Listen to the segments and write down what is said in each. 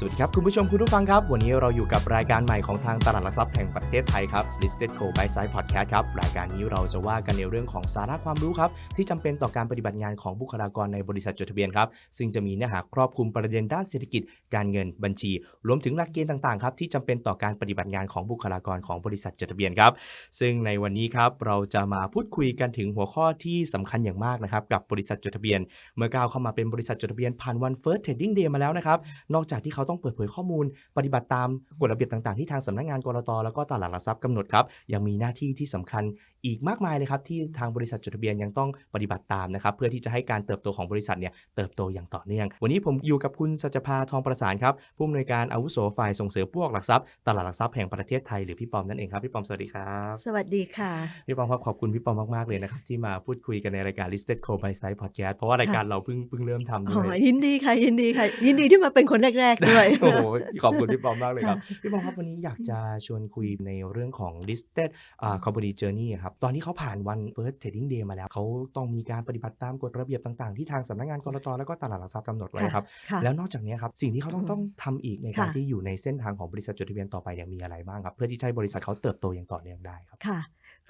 สวัสดีครับ คุณผู้ชมคุณผู้ฟังครับ วันนี้เราอยู่กับรายการใหม่ของทางตลาดหลักทรัพย์แห่งประเทศไทยครับ Listed Co by Side Podcast ครับ รายการนี้เราจะว่ากันในเรื่องของสาระความรู้ครับ ที่จำเป็นต่อการปฏิบัติงานของบุคลากรในบริษัทจดทะเบียนครับ ซึ่งจะมีเนื้อหาครอบคลุมประเด็นด้านเศรษฐกิจ การเงินบัญชี รวมถึงหลักเกณฑ์ต่างๆครับที่จำเป็นต่อการปฏิบัติงานของบุคลากรของบริษัทจดทะเบียนครับ ซึ่งในวันนี้ครับเราจะมาพูดคุยกันถึงหัวข้อที่สำคัญอย่างมากนะครับกับบริษัทจดทะเบียน เมื่อก้าวเข้ามาเป็นบริษัทจดทะเบียนผ่านวัน First Trading Day มาแล้วนะครับนอกจากที่เขาต้องเปิดเผยข้อมูล ปฏิบัติตามกฎระเบียบต่างๆ ที่ทางสำนักงานกรตแล้วก็ตลาดหลักทรัพย์กำหนดครับยังมีหน้าที่ที่สำคัญอีกมากมายเลยครับที่ทางบริษัทจดทะเบียนยังต้องปฏิบัติตามนะครับเพื่อที่จะให้การเติบโตของบริษัทเนี่ยเติบโตอย่างต่อเนื่อง วันนี้ผมอยู่กับคุณสัจภาทองประสานครับผู้อำนวยการอาวุโสฝ่ายส่งเสริมผู้ออกหลักทรัพย์ตลาดหลักทรัพย์แห่งประเทศไทยหรือพี่ปอมนั่นเองครับพี่ปอมสวัสดีครับสวัสดีค่ะพี่ปอมครับขอบคุณพี่ปอมมากๆเลยนะครับที่มาพูดคุยกันในรายการ Listed Co by Side Podcast เพราะว่ารายการเราเพิ่งเพิ่งเริ่มทำอ๋ด้อวยยินดีค่ะยินดีค่ะ ยินดีที่มาเป็นคนแรกๆด้วยโอ้โหขอบคุณพี่ปอมมากเลยครับค่ะพี่ปอมครับวันนี้อยากจะชวนคุยในเรื่องของ listed อ่า company journey ครับ ตอนที่เขาผ่านวัน first trading day มาแล้ว เขาต้องมีการปฏิบัติตามกฎระเบียบต่าง ๆ ที่ทางสำนักงานกรตแล้วก็ตลาดหลักทรัพย์กำหนดไว้ครับค่ะแล้วนอกจากนี้ครับ สิ่งที่เขาต้องอืมต้องทำอีกในการค่ะที่อยู่ในเส้นทางของบริษัทจดทะเบียนต่อไปเนี่ยมีอะไรบ้างครับ เพื่อที่จะให้บริษัทเขาเติบโตอย่างต่อเนื่องได้ครับค่ะ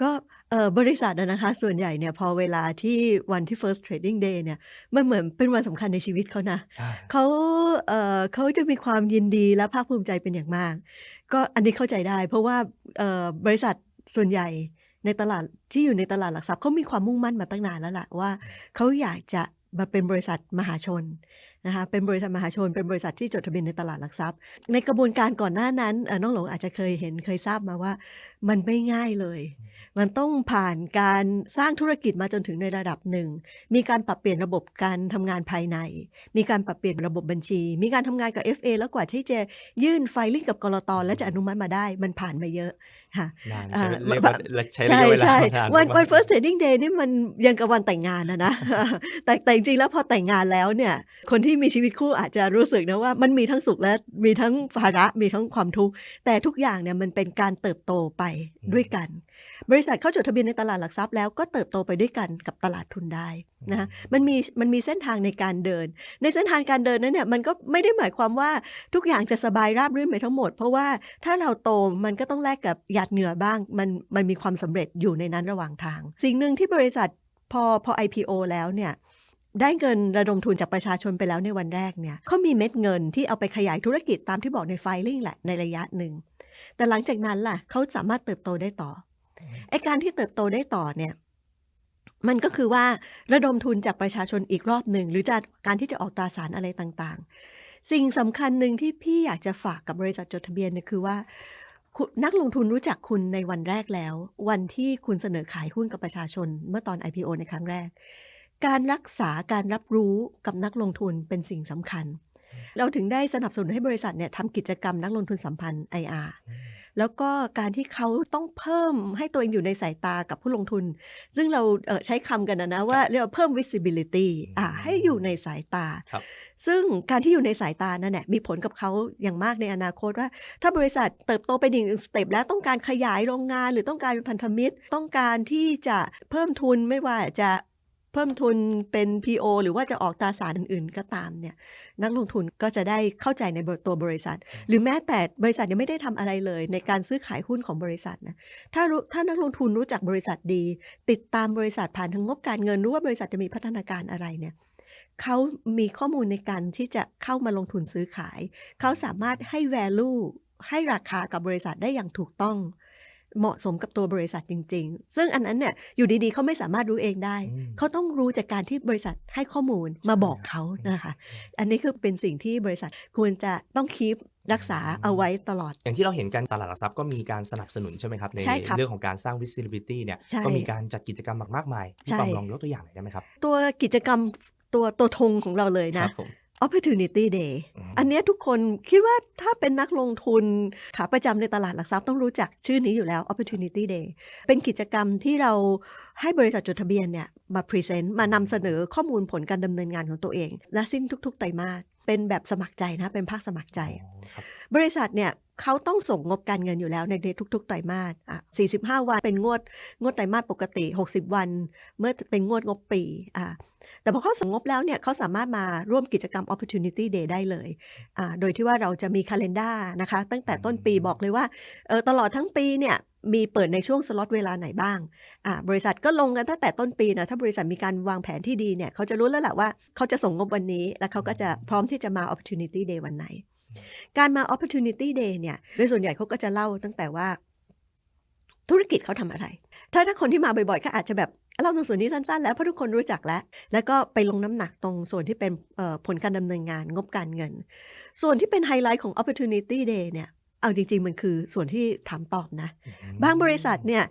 ก็ เอ่อ บริษัทอะนะคะ ส่วนใหญ่เนี่ย พอเวลาที่วันที่ first trading day เนี่ย มันเหมือนเป็นวันสำคัญในชีวิตเขานะเขา เอ่อ เขาจะมีความยินดีและภาคภูมิใจเป็นอย่างมาก ก็อันนี้เข้าใจได้ เพราะว่า เอ่อ บริษัทส่วนใหญ่ในตลาด ที่อยู่ในตลาดหลักทรัพย์ เขามีความมุ่งมั่นมาตั้งนานแล้วล่ะว่าเขาอยากจะมาเป็นบริษัทมหาชนนะคะ เป็นบริษัทมหาชน เป็นบริษัทที่จดทะเบียนในตลาดหลักทรัพย์ ในกระบวนการก่อนหน้านั้น เอ่อ น้องหลงอาจจะเคยเห็น เคยทราบมาว่า มันไม่ง่ายเลย มันต้องผ่านการสร้างธุรกิจมาจนถึงในระดับหนึ่ง มีการปรับเปลี่ยนระบบการทำงานภายใน มีการปรับเปลี่ยนระบบบัญชี มีการทำงานกับ FA แล้วกว่าที่จะยื่นไฟลิ่งกับกรตและจะอนุมัติมาได้ มันผ่านมาเยอะ ค่ะนานอ่าใช้เรียกว่าใช้ระใช่ยะเวลาใช่นานวันมากวัน first trading day นี่มันยังกับวันแต่งงานนะนะ แต่แต่จริงๆแล้วพอแต่งงานแล้วเนี่ย คนที่มีชีวิตคู่อาจจะรู้สึกนะว่ามันมีทั้งสุขและมีทั้งภาระมีทั้งความทุกข์ แต่ทุกอย่างเนี่ยมันเป็นการเติบโตไปด้วยกัน บริษัทเข้าจดทะเบียนในตลาดหลักทรัพย์แล้วก็เติบโตไปด้วยกันกับตลาดทุนได้ นะคะมันมีมันมีเส้นทางในการเดิน ในเส้นทางการเดินนั้นเนี่ยมันก็ไม่ได้หมายความว่าทุกอย่างจะสบายราบรื่นไปทั้งหมด เพราะว่าถ้าเราโตมันก็ต้องแลกกับหยาดเหงื่อบ้าง มันมันมีความสำเร็จอยู่ในนั้นระหว่างทาง สิ่งหนึ่งที่บริษัทพอพอ IPO แล้วเนี่ยได้เงินระดมทุนจากประชาชนไปแล้วในวันแรกเนี่ยเขามีเม็ดเงินที่เอาไปขยายธุรกิจตามที่บอกในไฟลิ่งแหละในระยะหนึ่งแต่หลังจากนั้นล่ะเขาสามารถเติบโตได้ต่อไอการที่เติบโตได้ต่อเนี่ย มันก็คือว่าระดมทุนจากประชาชนอีกรอบหนึ่ง หรือจะการที่จะออกตราสารอะไรต่างๆ สิ่งสำคัญหนึ่งที่พี่อยากจะฝากกับบริษัทจดทะเบียนเนี่ยคือว่านักลงทุนรู้จักคุณในวันแรกแล้ว วันที่คุณเสนอขายหุ้นกับประชาชน เมื่อตอน IPO ในครั้งแรก การรักษาการรับรู้กับนักลงทุนเป็นสิ่งสำคัญ เราถึงได้สนับสนุนให้บริษัทเนี่ยทำกิจกรรมนักลงทุนสัมพันธ์ IR แล้วก็การที่เขาต้องเพิ่มให้ตัวเองอยู่ในสายตากับผู้ลงทุน ซึ่งเราเอ่อใช้คำกันนะนะว่าเรียกว่าเพิ่ม visibility อะอืมให้อยู่ในสายตาครับซึ่งการที่อยู่ในสายตานั่นแหละมีผลกับเขาอย่างมากในอนาคตว่า ถ้าบริษัทเติบโตไปอีกหนึ่งสเต็ปแล้วต้องการขยายโรงงาน หรือต้องการเป็นพันธมิตร ต้องการที่จะเพิ่มทุนไม่ว่าจะ เพิ่มทุนเป็น PO หรือว่าจะออกตราสารอื่นๆ ก็ตามเนี่ยนักลงทุนก็จะได้เข้าใจในตัวบริษัท หรือแม้แต่บริษัทยังไม่ได้ทำอะไรเลย ในการซื้อขายหุ้นของบริษัทนะถ้ารู้ถ้านักลงทุนรู้จักบริษัทดี ติดตามบริษัทผ่านทางงบการเงินรู้ว่าบริษัทจะมีพัฒนาการอะไรเนี่ยเขามีข้อมูลในการที่จะเข้ามาลงทุนซื้อขาย เขาสามารถให้ value ให้ราคากับบริษัทได้อย่างถูกต้อง เหมาะสมกับตัวบริษัทจริง ๆ ซึ่งอันนั้นเนี่ยอยู่ดีๆเขาไม่สามารถรู้เองได้อืมเขาต้องรู้จากการที่บริษัทให้ข้อมูลมาบอกเขานะคะ อันนี้คือเป็นสิ่งที่บริษัทควรจะต้องคีปรักษาเอาไว้ตลอด อย่างที่เราเห็นกันตลาดหลักทรัพย์ก็มีการสนับสนุนใช่ไหมครับ ในใช่ครับเรื่องของการสร้าง visibility เนี่ยใช่ก็มีการจัดกิจกรรมมากมายพี่ใช่ปอมลองยกตัวอย่างหน่อยได้ไหมครับ ตัวกิจกรรมตัวตัวธงของเราเลยคนะรับผม opportunity day อืมอันเนี้ยทุกคนคิดว่าถ้าเป็นนักลงทุนขาประจำในตลาดหลักทรัพย์ต้องรู้จักชื่อนี้อยู่แล้ว opportunity day เป็นกิจกรรมที่เราให้บริษัทจดทะเบียนเนี่ยมาพรีเซนต์มานำเสนอข้อมูลผลการดำเนินงานของตัวเอง และสิ้นทุกๆ ไตรมาสเป็นแบบสมัครใจนะ เป็นภาคสมัครใจอ๋อครั บริษัทเนี่ยเขาต้องส่งงบการเงินอยู่แล้วในทุก ๆ ไตรมาสอะ45 วันเป็นงวดงวดไตรมาสปกติ 60 วัน เมื่อเป็นงวดงบปีอะแต่พอเขาส่งงบแล้วเนี่ยเขาสามารถมาร่วมกิจกรรม Opportunity Day ได้เลยอะโดยที่ว่าเราจะมีคาล endar นะคะ ตั้งแต่ต้นปีบอกเลยว่าเออตลอดทั้งปีเนี่ยมีเปิดในช่วงสล็อตเวลาไหนบ้างอะบริษัทก็ลงกันตั้งแต่ต้นปีนะ ถ้าบริษัทมีการวางแผนที่ดีเนี่ยเขาจะรู้แล้วแหละว่าเขาจะส่งงบวันนี้ แล้วเขาก็จะพร้อมที่จะมา Opportunity Day วันไหน การมา opportunity day เนี่ยโดยส่วนใหญ่เขาก็จะเล่าตั้งแต่ว่า ธุรกิจเขาทำอะไร ถ้าถ้าคนที่มาบ่อยๆก็อาจจะแบบเล่าตรงส่วนนี้สั้นๆ แล้วเพราะทุกคนรู้จักแล้ว แล้วก็ไปลงน้ำหนักตรงส่วนที่เป็นเอ่อผลการดำเนินงานงบการเงิน ส่วนที่เป็นไฮไลท์ของ opportunity day เนี่ยเอาจริง ๆ มันคือส่วนที่ถามตอบนะ บางบริษัทเนี่ย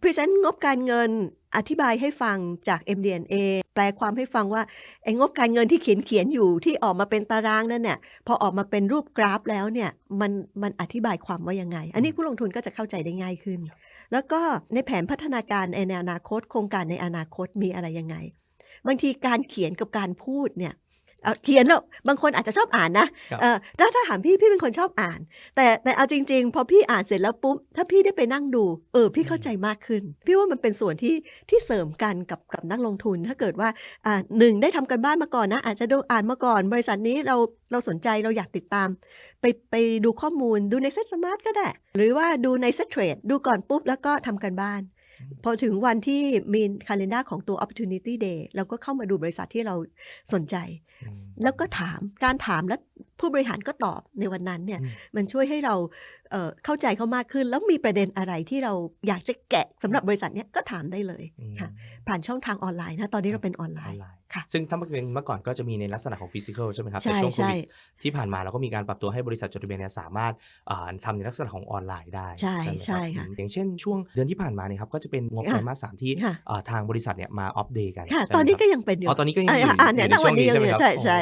พรีเซนต์งบการเงิน อธิบายให้ฟังจาก MD&A แปลความให้ฟังว่าไอ้งบการเงินที่เขียนเขียนอยู่ที่ออกมาเป็นตารางนั่นเนี่ยพอออกมาเป็นรูปกราฟแล้วเนี่ยมันมันอธิบายความว่ายังไง อันนี้ผู้ลงทุนก็จะเข้าใจได้ง่ายขึ้น แล้วก็ในแผนพัฒนาการในอนาคต โครงการในอนาคตมีอะไรยังไง บางทีการเขียนกับการพูดเนี่ย เอาเขียนแล้วบางคนอาจจะชอบอ่านนะครับเออถ้าถ้าถามพี่พี่เป็นคนชอบอ่าน แต่แต่เอาจริง ๆ พอพี่อ่านเสร็จแล้วปุ๊บถ้าพี่ได้ไปนั่งดูเออพี่เข้าใจมากขึ้น พี่ว่ามันเป็นส่วนที่ที่เสริมกันกับกับนักลงทุน ถ้าเกิดว่าอ่าหนึ่งได้ทำกันบ้านมาก่อนนะ อาจจะดูอ่านมาก่อน บริษัทนี้เราเราสนใจเราอยากติดตาม ไปไปดูข้อมูลดูในเซ็ตสมาร์ทก็ได้ หรือว่าดูในเซ็ตเทรดดูก่อนปุ๊บแล้วก็ทำกันบ้าน พอถึงวันที่มีคาล endar ของตัว opportunity day เราก็เข้ามาดูบริษัทที่เราสนใจแล้วก็ถามการถามและผู้บริหารก็ตอบในวันนั้นเนี่ยอืมมันช่วยให้เราเอ่อเข้าใจเขามากขึ้น แล้วมีประเด็นอะไรที่เราอยากจะแกะสำหรับบริษัทเนี้ยก็ถามได้เลยอืมค่ะผ่านช่องทางออนไลน์นะตอนนี้เราเป็นออนไลออนน์ไลน์ค่ะซึ่งถ้าเป็นเมื่อก่อนก็จะมีในลักษณะของฟิสิกอลใช่ไหมครับใช่แต่ช่วงโคใช่วิดที่ผ่านมาเราก็มีการปรับตัวให้บริษัทจดทะเบียนเนี่ยสามารถอ่าทำในลักษณะของออนไลน์ได้ใช่ไหมรับใช่ค่ะอืมอย่างเช่น ช่วงเดือนที่ผ่านมาเนี่ยครับก็จะเป็นงบค่ะไตรมาสสามที่ค่ะอ่าทางบริษัทเนี่ยมาอัปเดตกันค่ะใช่ไหมตอนนี้ครับก็ยังเป็นอยู่อ๋อตอนนี้ก็ยังอ่าอยู่อ่าเนี่ยอยู่ณในช่วัวนงนี้นี้ยังใช่ไหมอยู่ครับใช่ใช่อ๋อ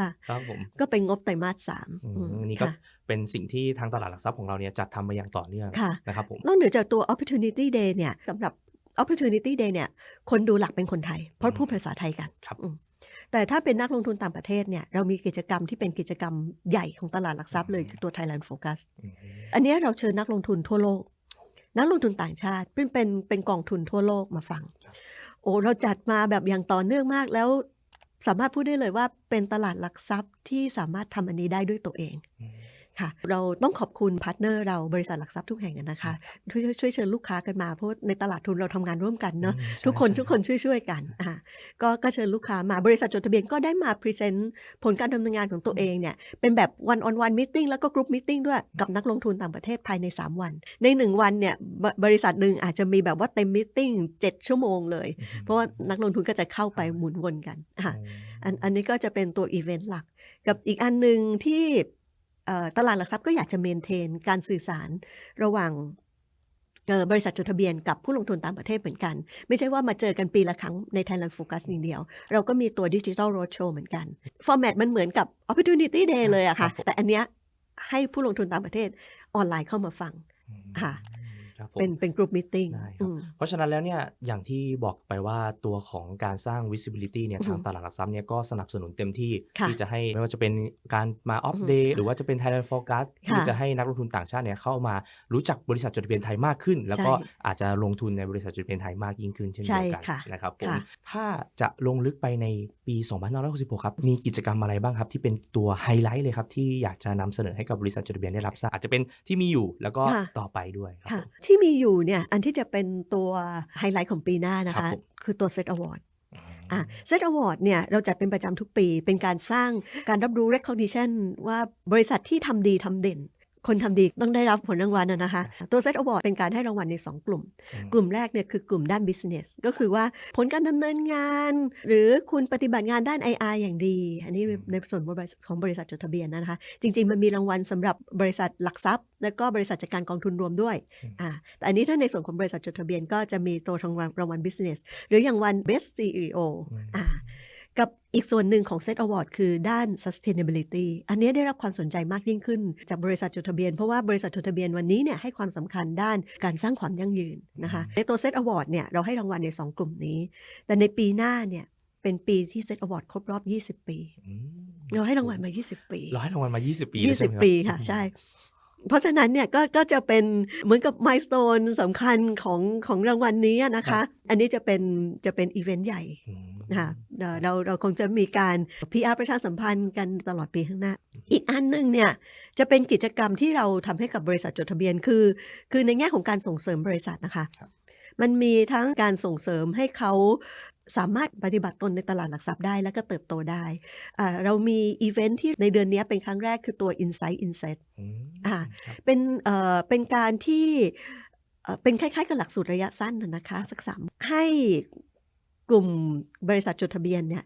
ค่ะครับผมก็เป็นงบไตรมาสสามอืมอืมอันนี้ก็ค่ะเป็นสิ่งที่ทางตลาดหลักทรัพย์ของเราเนี่ยจัดทำมาอย่างต่อเนื่องค่ะนะครับผมนอกเหนือจากตัว opportunity day เนี่ยสำหรับ opportunity day เนี่ยคนดูหลักเป็นคนไทย เพราะพูดภาษาไทยกันครับอืมแต่ถ้าเป็นนักลงทุนต่างประเทศเนี่ยเรามีกิจกรรมที่เป็นกิจกรรมใหญ่ของตลาดหลักทรัพย์เลยคือตัว Thailand Focus อืมอันเนี้ยเราเชิญนักลงทุนทั่วโลก นักลงทุนต่างชาติเป็นเป็นเป็นกองทุนทั่วโลกมาฟัง โอ้เราจัดมาแบบอย่างต่อเนื่องมากแล้ว สามารถพูดได้เลยว่าเป็นตลาดหลักทรัพย์ที่สามารถทำอันนี้ได้ด้วยตัวเอง ค่ะ เราต้องขอบคุณพาร์ทเนอร์เราบริษัทหลักทรัพย์ทุกแห่งอะนะคะช่วยช่วยช่วยเชิญลูกค้ากันมาเพราะว่าในตลาดทุนเราทำงานร่วมกันเนาะอืมใช่ทุกคนใช่ทุกคนช่วยช่วยๆกันอ่าก็ก็เชิญลูกค้ามาบริษัทจดทะเบียนก็ได้มาพรีเซนต์ผลการดำเนินงานของตัวเองเนี่ยเป็นแบบ one on one meeting แล้วก็ group meeting ด้วยกับนักลงทุนต่างประเทศภายใน 3 วัน ใน 1 วันเนี่ยบบริษัทหนึ่งอาจจะมีแบบว่าเต็มมิ팅7 ชั่วโมงเลยอืมเพราะว่านักลงทุนก็จะเข้าไปหมุนวนกันอะอันอันนี้ก็จะเป็นตัวอีเวนต์หลัก กับอีกอันหนึ่งที่เอ่อ ตลาดหลักทรัพย์ก็อยากจะเมนเทนการสื่อสารระหว่างเอ่อบริษัทจดทะเบียนกับผู้ลงทุนต่างประเทศเหมือนกัน ไม่ใช่ว่ามาเจอกันปีละครั้งใน Thailand Focus อย่างเดียว เราก็มีตัวดิจิ t a l Roadshow เหมือนกันฟอร์แมตมันเหมือนกับ Opportunity Day เลยอะค่ะครับผมแต่อันเนี้ยให้ผู้ลงทุนต่างประเทศออนไลน์เข้ามาฟังอืมค่ะครับผม เป็นเป็นกลุ่มมิ팅ได้ครับเพราะฉะนั้นแล้วเนี่ยอย่างที่บอกไปว่าตัวของการสร้าง visibility เนี่ยอือฮึทางตลาดหลักทรัพย์เนี่ยก็สนับสนุนเต็มที่ค่ะที่จะให้ไม่ว่าจะเป็นการมาอัปอือฮึเดตหรือว่าจะเป็น Thailand Focus ค่ะที่จะให้นักลงทุนต่างชาติเนี่ยเข้ามารู้จักบริษัทจดทะเบียนไทยมากขึ้น แล้วก็ใช่อาจจะลงทุนในบริษัทจดทะเบียนไทยมากยิ่งขึ้นเช่นใช่เดียวกันค่ะนะครับผมค่ะถ้าจะลงลึกไปในปี2566ครับมีกิจกรรมอะไรบ้างครับที่เป็นตัวไฮไลท์เลยครับที่อยากจะนำเสนอให้กับบริษัทจดทะเบียนได้รับทราบอาจจะเป็นที่มีอยู่แล้วก็ค่ะต่อไปด้วยครับค่ะผมที่มีอยู่เนี่ยอันที่จะเป็นตัวไฮไลท์ของปีหน้านะครัคะ บผม คือตัว Set Award อะ Set Award เนี่ยเราจัดเป็นประจำทุกปี เป็นการสร้างการรับรู้ recognition ว่าบริษัทที่ทำดีทำเด่น คนทำดีต้องได้รับผลรางวัลนะนะคะ ตัว Set Award เป็นการให้รางวัลใน 2 กลุ่มอืมกลุ่มแรกเนี่ยคือกลุ่มด้าน business ก็คือว่าผลการดำเนินงาน หรือคุณปฏิบัติงานด้าน IR อย่างดี อันนี้อืมในส่วนของบริษัทจดทะเบียนนะคะ จริง ๆ มันมีรางวัลสำหรับบริษัทหลักทรัพย์ และก็บริษัทจัดการกองทุนรวมด้วยอ่าแต่อันนี้ถ้าในส่วนของบริษัทจดทะเบียนก็จะมีตัวรางวัลรางวัล business หรืออย่างวัน best CEO อืมอ่า กับอีกส่วนหนึ่งของ Set Award คือด้าน sustainability อันนี้ได้รับความสนใจมากยิ่งขึ้น จากบริษัทจดทะเบียน เพราะว่าบริษัทจดทะเบียนวันนี้เนี่ยให้ความสำคัญด้านการสร้างความยั่งยืนนะคะ ในตัว Set Award เนี่ยเราให้รางวัลใน 2 กลุ่มนี้ แต่ในปีหน้าเนี่ยเป็นปีที่เซตอวอร์ดครบรอบ 20 ปีอืมเราให้รางวัลมา 20 ปี เราให้รางวัลมา 20 ปีแล้วใช่ไหมครับ20 ปีค่ะใช่เพราะฉะนั้นเนี่ยก็ก็จะเป็นเหมือนกับมายส t ตนสำคัญของของรางวัลนี้นะคะ อันนี้จะเป็นจะเป็นอีเวนต์ใหญ่อืม ค่ะเอ่อเราเราคงจะมีการ PR ประชาสัมพันธ์กันตลอดปีข้างหน้า อีกอันหนึ่งเนี่ยจะเป็นกิจกรรมที่เราทำให้กับบริษัทจดทะเบียนคือ คือในแง่ของการส่งเสริมบริษัทนะคะครับมันมีทั้งการส่งเสริมให้เขาสามารถปฏิบัติตนในตลาดหลักทรัพย์ได้แล้วก็เติบโตได้อ่าเรามีอีเวนท์ที่ในเดือนนี้เป็นครั้งแรกคือตัว Insight Inset อืมอ่าครับเป็นเอ่อเป็นการที่เอ่อเป็นคล้ายๆกับหลักสูตรระยะสั้นนะนะคะ สักสามให้ กลุ่มบริษัทจดทะเบียนเนี่ย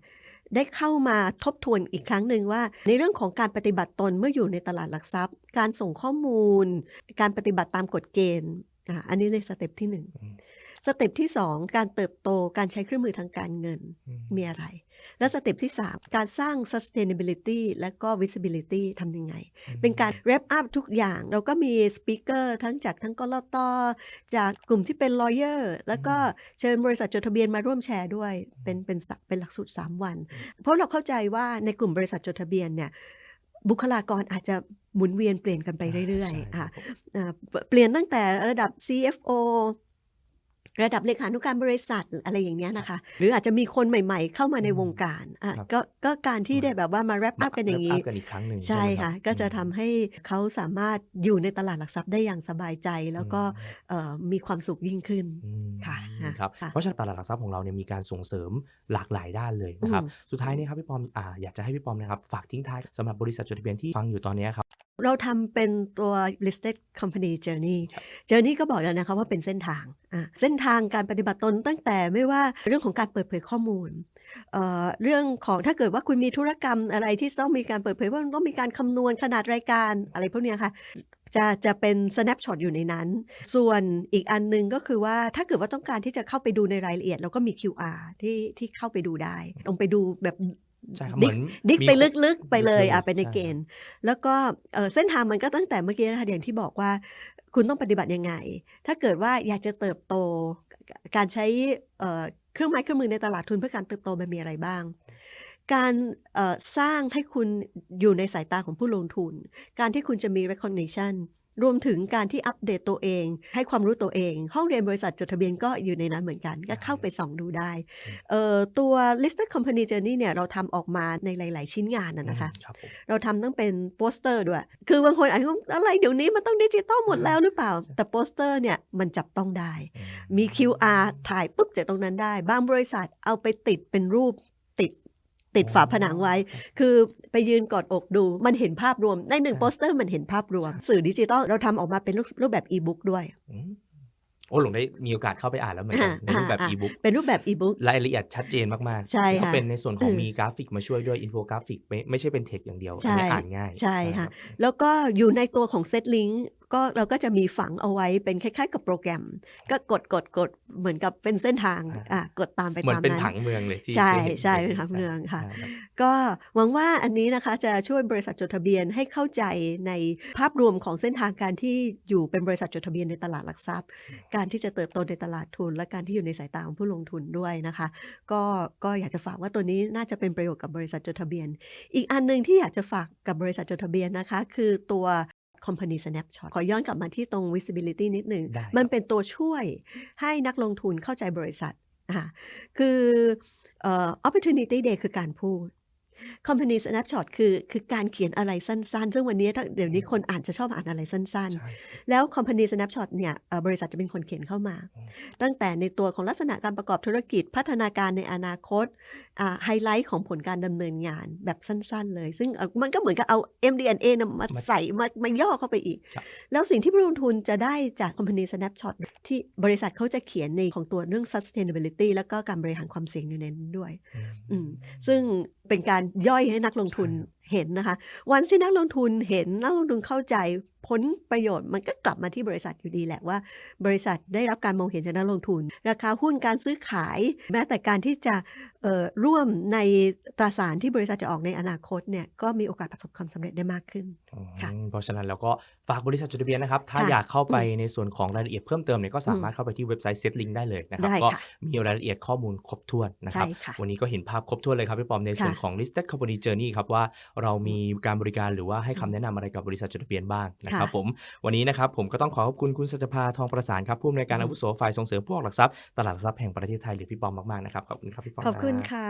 ได้เข้ามาทบทวนอีกครั้งหนึ่งว่า ในเรื่องของการปฏิบัติตนเมื่ออยู่ในตลาดหลักทรัพย์ การส่งข้อมูล การปฏิบัติตามกฎเกณฑ์อันนี้ในสเต็ปที่หนึ่งสเต็ปที่สองการเติบโตการใช้เครื่องมือทางการเงินมีอะไร และสเต็ปที่ 3 การสร้าง sustainability และก็ visibility ทำยังไง เป็นการ wrap up ทุกอย่าง เราก็มีสปีกเกอร์ทั้งจากทั้งกลตจากกลุ่มที่เป็น lawyer แล้วก็เชิญบริษัทจดทะเบียนมาร่วมแชร์ด้วย เป็นเป็นสัเป็นหลักสูตร 3 วัน เพราะเราเข้าใจว่าในกลุ่มบริษัทจดทะเบียนเนี่ยบุคลากรอาจจะหมุนเวียนเปลี่ยนกันไปเรื่อยใช่ๆอะครับผมอ่าเปเปลี่ยนตั้งแต่ระดับ CFO ระดับเลขานุการบริษัทอะไรอย่างเงี้ยนะคะ หรืออาจจะมีคนใหม่ๆ เข้ามาในอืมวงการอะครับ ก็ก็การที่ได้แบบว่ามา wrap up กันอย่างนี้ นี้กันอีกครั้งหนึ่งใช่ไหมรับค่ะก็จะทำให้เขาสามารถอยู่ในตลาดหลักทรัพย์ได้อย่างสบายใจ แล้วก็เอ่อมีความสุขยิ่งขึ้น อืมค่ะครับค่ะเพราะฉะนั้นตลาดหลักทรัพย์ของเราเนี่ยมีการส่งเสริมหลากหลายด้านเลยนะครับอืม สุดท้ายนี้ครับพี่ปอมอ่าอยากจะให้พี่ปอมนะครับฝากทิ้งท้ายสำหรับบริษัทจดทะเบียนที่ฟังอยู่ตอนนี้ครับ เราทำเป็นตัว listed company journey ครับ journey ก็บอกแล้วนะคะว่าเป็นเส้นทางอะเส้นทางการปฏิบัติตนตั้งแต่ไม่ว่าเรื่องของการเปิดเผยข้อมูลเอ่อเรื่องของถ้าเกิดว่าคุณมีธุรกรรมอะไรที่ต้องมีการเปิดเผยว่าต้องมีการคำนวณขนาดรายการอะไรพวกเนี้ยค่ะจะจะเป็น snapshot อยู่ในนั้น ส่วนอีกอันหนึงก็คือว่าถ้าเกิดว่าต้องการที่จะเข้าไปดูในรายละเอียด เราก็มี QR ที่ที่เข้าไปดูได้ ลงไปดูแบบ ใช่ครับเหมือนดิกมีไปลึกๆไปเลยลึกๆอะไปในใช่เกณฑ์ แล้วก็เอ่อเส้นทางมันก็ตั้งแต่เมื่อกี้นะคะอย่างที่บอกว่า คุณต้องปฏิบัติยังไง ถ้าเกิดว่าอยากจะเติบโตการใช้เอ่อเครื่องไม้เครื่องมือในตลาดทุนเพื่อการเติบโตมันมีอะไรบ้าง การเอ่อสร้างให้คุณอยู่ในสายตาของผู้ลงทุน การที่คุณจะมี recognition รวมถึงการที่อัปเดตตัวเอง ให้ความรู้ตัวเอง ห้องเรียนบริษัทจดทะเบียนก็อยู่ในนั้นเหมือนกัน ก็เข้าไปส่องดูได้เอ่อตัว listed company journey เนี่ยเราทำออกมาในหลาย ๆ ชิ้นงานนะนะคะครับผมเราทำต้องเป็นโปสเตอร์ด้วย คือบางคนอาจจะว่าอะไรเดี๋ยวนี้มันต้องดิจิตอลหมดแล้วหรือเปล่า แต่โปสเตอร์เนี่ยมันจับต้องได้อืมี QR ถ่ายปุ๊บจากตรงนั้นได้ บางบริษัทเอาไปติดเป็นรูป ติดติดฝาผนังไว้ คือไปยืนกอดอกดู มันเห็นภาพรวม ในหนึ่งโปสเตอร์มันเห็นภาพรวม สื่อดิจิตอลเราทำออกมาเป็นรูปรูปแบบอีบุ๊กด้วยอืมโอ้หลงได้มีโอกาสเข้าไปอ่านแล้วเหมือนกันอ่าในรูปแบบอ่าอีบุ๊กเป็นรูปแบบอีบุ๊กรายละเอียดชัดเจนมากๆใช่แล้วก็ค่ะเป็นในส่วนของอืมมีกราฟิกมาช่วยด้วยอินโฟกราฟิกไม่ไม่ใช่เป็นเทคอย่างเดียวใช่อันนี้อ่านง่าย ใช่ค่ะรับแล้วก็อยู่ในตัวของเซตลิง ก์ก็เราก็จะมีฝังเอาไว้เป็นคล้าย ๆ กับโปรแกรม ก็กดกดกดเหมือนกับเป็นเส้นทางอ่าอะกดตามไปเหมือนตามเป็นนั้นผังเมืองเลยที่ใช่ที่เห็นใช่ห็เป็นผังเมืองค่ะใช่รับก็หวังว่าอันนี้นะคะจะช่วยบริษัทจดทะเบียนให้เข้าใจในภาพรวมของเส้นทางการที่อยู่เป็นบริษัทจดทะเบียนในตลาดหลักทรัพย์ การที่จะเติบโตในตลาดทุน และการที่อยู่ในสายตาของผู้ลงทุนด้วยนะคะ ก็ก็อยากจะฝากว่าตัวนี้น่าจะเป็นประโยชน์กับบริษัทจดทะเบียน อีกอันหนึ่งที่อยากจะฝากกับบริษัทจดทะเบียนนะคะ คือตัว company snapshot ขอย้อนกลับมาที่ตรง visibility นิดหนึ่ง มันเป็นตัวช่วยให้นักลงทุนเข้าใจบริษัท คือออ opportunity day คือการพูด company snapshot คือคือการเขียนอะไรสั้นๆ ซึ่งวันนี้ถ้าเดี๋ยวนี้คนอ่านจะชอบอ่านอะไรสั้นใช่ๆแล้ว company snapshot เนี่ยเอ่อบริษัทจะเป็นคนเขียนเข้ามาอืมตั้งแต่ในตัวของลักษณะการประกอบธุรกิจพัฒนาการในอนาคตไฮไลท์ของผลการดำเนินงานแบบสั้นๆ เลย ซึ่งเอ่อมันก็เหมือนกับเอา MD&A นะมามาใส่มามาย่อเข้าไปอีกครับแล้วสิ่งที่ผู้ลงทุนจะได้จาก company snapshot ที่บริษัทเขาจะเขียนในของตัวเรื่อง sustainability แล้วก็การบริหารความเสี่ยงอยู่ในนั้นด้วยอืมซึ่ง เป็นการย่อยให้นักลงทุนใช่ครับเห็นนะคะ วันที่นักลงทุนเห็นนักลงทุนเข้าใจผลประโยชน์มันก็กลับมาที่บริษัทอยู่ดีแหละว่า บริษัทได้รับการมองเห็นจากนักลงทุน ราคาหุ้นการซื้อขาย แม้แต่การที่จะเอ่อร่วมในตราสารที่บริษัทจะออกในอนาคตเนี่ยก็มีโอกาสประสบความสำเร็จได้มากขึ้นอืมค่ะเพราะฉะนั้นแล้วก็ฝากบริษัทจดทะเบียนนะครับ ถ้าค่ะอยากเข้าไปอืมในส่วนของรายละเอียดเพิ่มเติมเนี่ยก็สามารถเข้าไปที่เว็บไซต์ Setlink ได้เลยนะครับได้ก็ค่ะมีรายละเอียดข้อมูลครบถ้วนนะครับใช่ค่ะวันนี้ก็เห็นภาพครบถ้วนเลยครับพี่ปอมในส่วนค่ะของ listed company journey ครับว่าเรามีการบริการหรือว่าให้คำแนะนำอะไรกับบริษัทจดทะเบียนบ้างนะครับค่ะผมวันนี้นะครับผมก็ต้องขอขอบคุณคุณสัจภาทองประสานครับผู้อำนวยการอืมอาวุโสฝ่ายส่งเสริมผู้ออกหลักทรัพย์ตลาดหลักทรัพย์แห่งประเทศไทยหรือพี่ปอมมากๆนะครับขอบคุณครับพี่ปอมขอบคุณนะค่ะ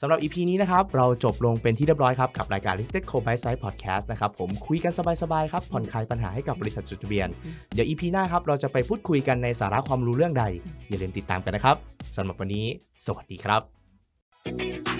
สำหรับ EP นี้นะครับ เราจบลงเป็นที่เรียบร้อยครับ กับรายการ Listed Co by Side Podcast นะครับ ผมคุยกันสบายๆครับ ผ่อนคลายปัญหาให้กับบริษัทจดทะเบียน เดี๋ยว EP หน้าครับ เราจะไปพูดคุยกันในสาระความรู้เรื่องใด อย่าลืมติดตามกันนะครับสำหรับวันนี้ สวัสดีครับ